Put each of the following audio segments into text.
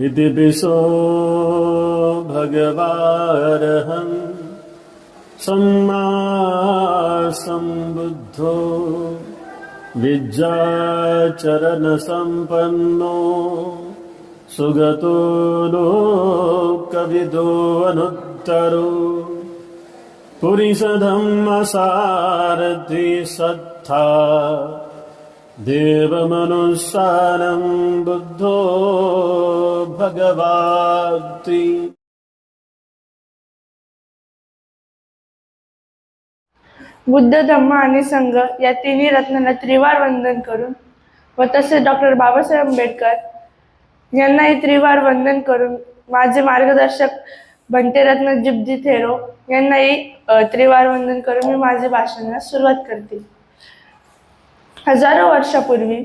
विधि बि सो सम्मासम्बुद्धो विद्याचरणसम्पन्नो सुगतो नो कविदो अनुत्तरो पुरिषदम् असारथिसद्धा देवमनुस्सारं बुद्धो भगवाति बुद्ध धम्म आणि संघ या तिन्ही रत्नांना त्रिवार वंदन करून व तसेच डॉक्टर बाबासाहेब आंबेडकर यांनाही त्रिवार वंदन करून माझे मार्गदर्शक भंतेरत्न जिब्दी थेरो यांनाही त्रिवार वंदन करून मी माझे भाषणाला सुरुवात करते. हजारो वर्षापूर्वी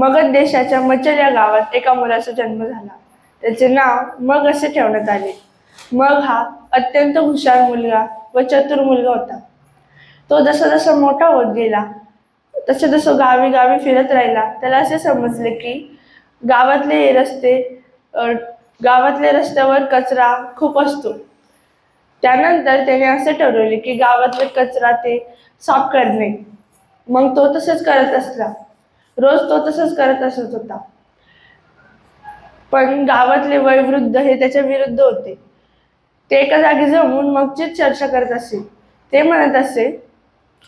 मगध देशाच्या मचल या गावात एका मुलाचा जन्म झाला. त्याचे नाव मग असे ठेवण्यात आले. मग हा अत्यंत हुशार मुलगा व चतुर मुलगा होता. तो जसा जसा मोठा होत गेला तसं जसं गावी गावी फिरत राहिला. त्याला असे समजले की गावातले हे रस्ते गावातल्या रस्त्यावर कचरा खूप असतो. त्यानंतर त्याने असे ठरवले की गावातले कचरा ते साफ करणे. मग तो तसंच करत असला. रोज तो तसंच करत असत होता. पण गावातले वयवृद्ध हे त्याच्या विरुद्ध होते. ते एका जागी जमून मगचीच चर्चा करत असे. ते म्हणत असे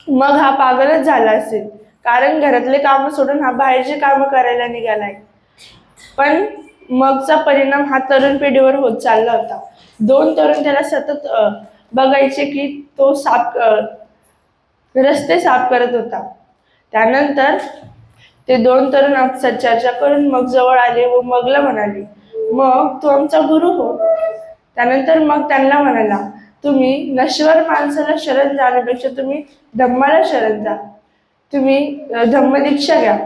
मग हा पागलच झाला असेल. कारण घरातले कामं सोडून हा बाहेरची कामं करायला निघालाय. पण मगचा परिणाम हा तरुण पिढीवर होत चालला होता. दोन तरुण त्याला सतत बघायचे की तो साफ रस्ते साफ करत होता. त्यानंतर ते दोन तरुण आपसात चर्चा करून मग जवळ आले व मगला म्हणाले मग तू आमचा गुरु हो. त्यानंतर मग त्यांना म्हणाला तुम्ही नश्वर माणसाला शरण जाण्यापेक्षा तुम्ही धम्माला शरण जा. तुम्ही धम्मदीक्षा घ्या.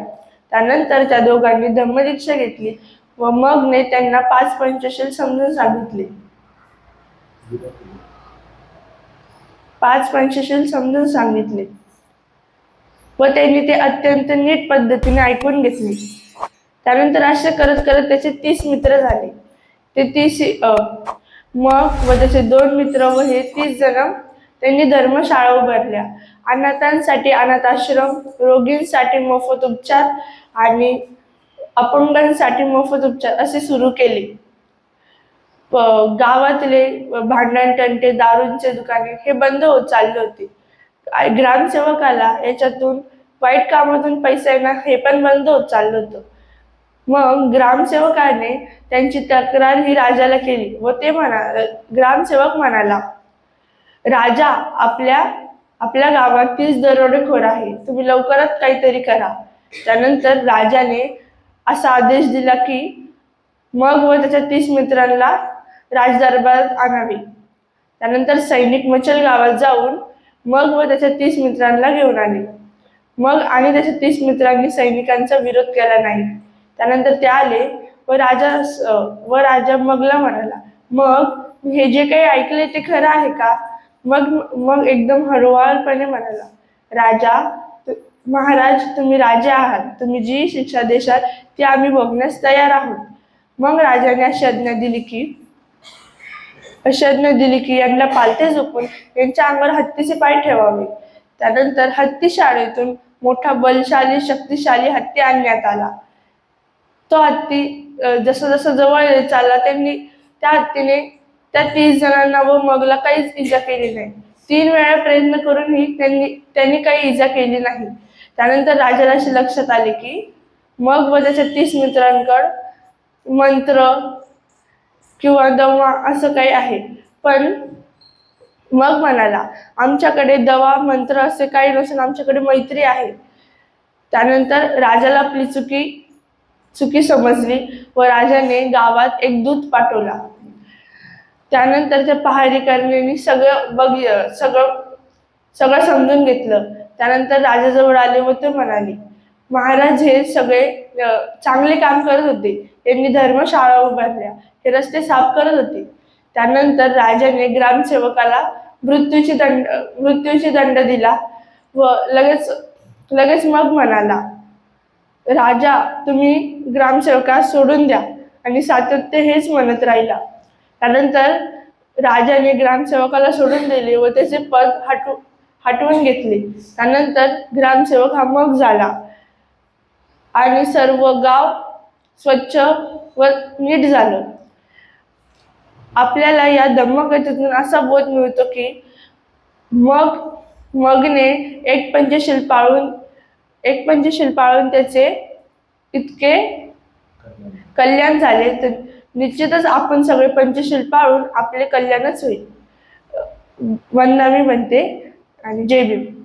त्यानंतर त्या दोघांनी धम्मदीक्षा घेतली व मगने त्यांना पाच पंचशील समजून सांगितले. पाच पंचशील समजून सांगितले. व त्यांनी ते अत्यंत नीट पद्धतीने ऐकून घेतले. त्यानंतर असे करत करत त्याचे तीस मित्र झाले. ते तीस मग व त्याचे दोन मित्र व हे तीस जण त्यांनी धर्मशाळा उभारल्या. अनाथांसाठी अनाथ आश्रम रोगींसाठी मोफत उपचार आणि अपंगांसाठी मोफत उपचार असे सुरू केले. गावातले भांडणतंटे दारूंचे दुकाने हे बंद होत चालले होते. ग्रामसेवकाला याच्यातून वाईट कामातून पैसे येणार हे पण बंद होत चाललं होतं. मग ग्रामसेवकाने त्यांची तक्रार ही राजाला केली व ते म्हणा ग्रामसेवक म्हणाला राजा आपल्या आपल्या गावात तीच दरोडेखोर आहे. तुम्ही लवकरात काहीतरी करा. त्यानंतर राजाने असा आदेश दिला की मग व त्याच्या तीस मित्रांना राजदरबारात आणावे. त्यानंतर सैनिक मचल गावात जाऊन मग व त्याच्या तीस मित्रांना घेऊन आले. मग आणि त्याच्या तीस मित्रांनी सैनिकांचा विरोध केला नाही. त्यानंतर ते आले व राजा व राजा मगला म्हणाला मग हे जे काही ऐकले ते खरं आहे का? मग मग एकदम हळूवारपणे म्हणाला राजा महाराज तुम्ही राजे आहात. तुम्ही जी शिक्षा देशाल ती आम्ही बघण्यास तयार आहोत. मग राजाने अशी आज्ञा दिली की अशी आज्ञा दिली की यांना पालथे झोपून यांच्या अंगावर हत्तीचे पाय ठेवावे. त्यानंतर हत्ती शाळेतून मोठा बलशाली शक्तिशाली हत्ती आणण्यात आला. तो हत्ती जसं जसं जवळ येत चालला त्यांनी त्या हत्तीने त्या तीस जणांना व मगला काहीच इजा केली नाही. तीन वेळा प्रयत्न करूनही त्यांनी त्यांनी काही इजा केली नाही. त्यानंतर राजाला असे लक्षात आले की मग व त्याच्या तीस मित्रांकड मंत्र किंवा दवा असं काही आहे. पण मग म्हणाला आमच्याकडे दवा मंत्र असे काही नसून आमच्याकडे मैत्री आहे. त्यानंतर राजाला आपली चुकी चुकी समजली व राजाने गावात एक दूत पाठवला. त्यानंतर त्या पहारेकरण्याने सगळं बघ सगळं सगळं समजून घेतलं. त्यानंतर राजाजवळ आले व ते म्हणाले महाराज हे सगळे चांगले काम करत होते. त्यांनी धर्मशाळा उभारल्या. हे रस्ते साफ करत होते. त्यानंतर राजाने ग्रामसेवकाला मृत्यूची दंड मृत्यूची दंड दिला व लगेच लगेच मग म्हणाला राजा तुम्ही ग्रामसेवकास सोडून द्या आणि सातत्य हेच म्हणत राहिला. त्यानंतर राजाने ग्रामसेवकाला सोडून दिले व त्याचे पद हटू हटवून घेतले. त्यानंतर ग्रामसेवक हा मग झाला. आणि सर्व गाव स्वच्छ व नीट झालं. आपल्याला या धम्मकथेतून असा बोध मिळतो की मग मगने एक पंचशील पाळून एक पंचशील पाळून त्याचे इतके कल्याण झाले तर निश्चितच आपण सगळे पंचशील पाळून आपले कल्याणच होईल. वंदा मी म्हणते आणि जय भीम.